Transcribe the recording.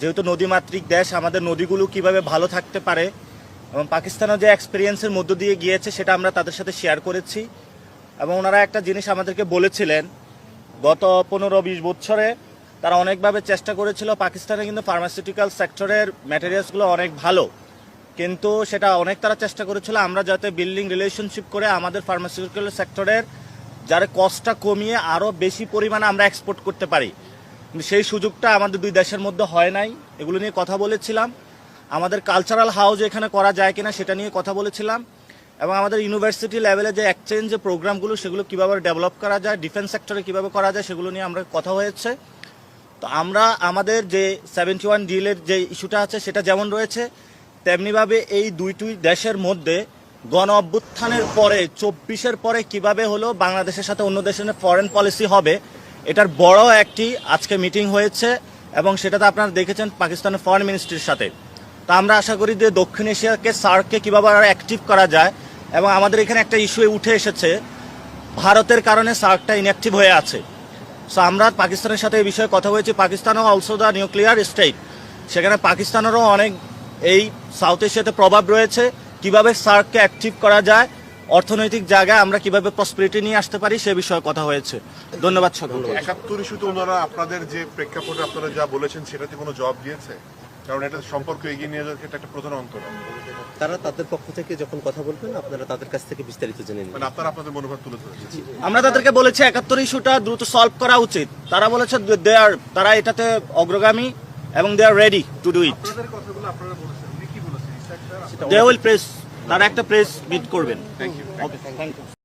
যেহেতু নদীমাতৃক দেশ, আমাদের নদীগুলো কীভাবে ভালো থাকতে পারে এবং পাকিস্তানও যে এক্সপিরিয়েন্সের মধ্য দিয়ে গিয়েছে, সেটা আমরা তাদের সাথে শেয়ার করেছি। এবং ওনারা একটা জিনিস আমাদেরকে বলেছিলেন, গত পনেরো বিশ বছরে তারা অনেকভাবে চেষ্টা করেছিল, পাকিস্তানে কিন্তু ফার্মাসিউটিক্যাল সেক্টরের ম্যাটেরিয়ালসগুলো অনেক ভালো। কিন্তু সেটা অনেক তারা চেষ্টা করেছিল, আমরা যাতে বিল্ডিং রিলেশনশিপ করে আমাদের ফার্মাসিউটিক্যাল সেক্টরের যার কস্টটা কমিয়ে আরও বেশি পরিমাণে আমরা এক্সপোর্ট করতে পারি। সেই সুযোগটা আমাদের দুই দেশের মধ্যে হয় নাই। এগুলো নিয়ে কথা বলেছিলাম। আমাদের কালচারাল হাউস এখানে করা যায় কিনা সেটা নিয়ে কথা বলেছিলাম। এবং আমাদের ইউনিভার্সিটি লেভেলে যে এক্সচেঞ্জ প্রোগ্রামগুলো সেগুলো কীভাবে ডেভেলপ করা যায় ডিফেন্স সেক্টরে কীভাবে করা যায়, সেগুলো নিয়ে আমরা কথা হয়েছে। তো আমরা, আমাদের যে সেভেন্টি ওয়ান ডিলের যে ইস্যুটা আছে, সেটা যেমন রয়েছে, তেমনিভাবে এই দুইটি দেশের মধ্যে গণ অভ্যুত্থানের পরে, চব্বিশের পরে কীভাবে হলো বাংলাদেশের সাথে অন্য দেশের ফরেন পলিসি হবে এটার বড় একটি আজকে মিটিং হয়েছে এবং সেটাতে আপনারা দেখেছেন পাকিস্তানের ফরেন মিনিস্ট্রির সাথে। তা আমরা আশা করি যে দক্ষিণ এশিয়াকে সার্ককে কীভাবে আরও অ্যাক্টিভ করা যায় এবং আমাদের এখানে একটা ইস্যু উঠে এসেছে, ভারতের কারণে সার্কটা ইনঅ্যাক্টিভ হয়ে আছে। সো আমরা পাকিস্তানের সাথে এই বিষয়ে কথা বলেছি। পাকিস্তানও অলসো দ্য নিউক্লিয়ার স্টেট সেখানে পাকিস্তানেরও অনেক এই সাউথ এশিয়াতে প্রভাব রয়েছে। কীভাবে সার্ককে অ্যাক্টিভ করা যায় অর্থনৈতিক জায়গায় আমরা কীভাবে প্রসপিরিটি নিয়ে আসতে পারি সে বিষয়ে কথা হয়েছে। ধন্যবাদ সকলকে। একাত্তর ইস্যুতে ওনারা আপনাদের যে প্রেক্ষাপটে আপনারা যা বলেছেন সেটাতে কোনো জবাব দিয়েছে? কারণ এটা সম্পর্ক এগিয়ে নিয়ে যাওয়ার একটা প্রধান অন্তর তারা তাদের পক্ষ থেকে যখন কথা বলবেন আপনারা তাদের কাছ থেকে বিস্তারিত জেনে নিন মানে আপনারা আপনাদের মনোভাব তুলে ধরেছেন। আমরা তাদেরকে বলেছি একাত্তর ইস্যুটা দ্রুত সলভ করা উচিত। তারা বলেছে দে আর তারা এটাতে অগ্রগামী এবং they are ready to do it they will press তারা একটা প্রেস মিট করবেন। Thank you okay thank you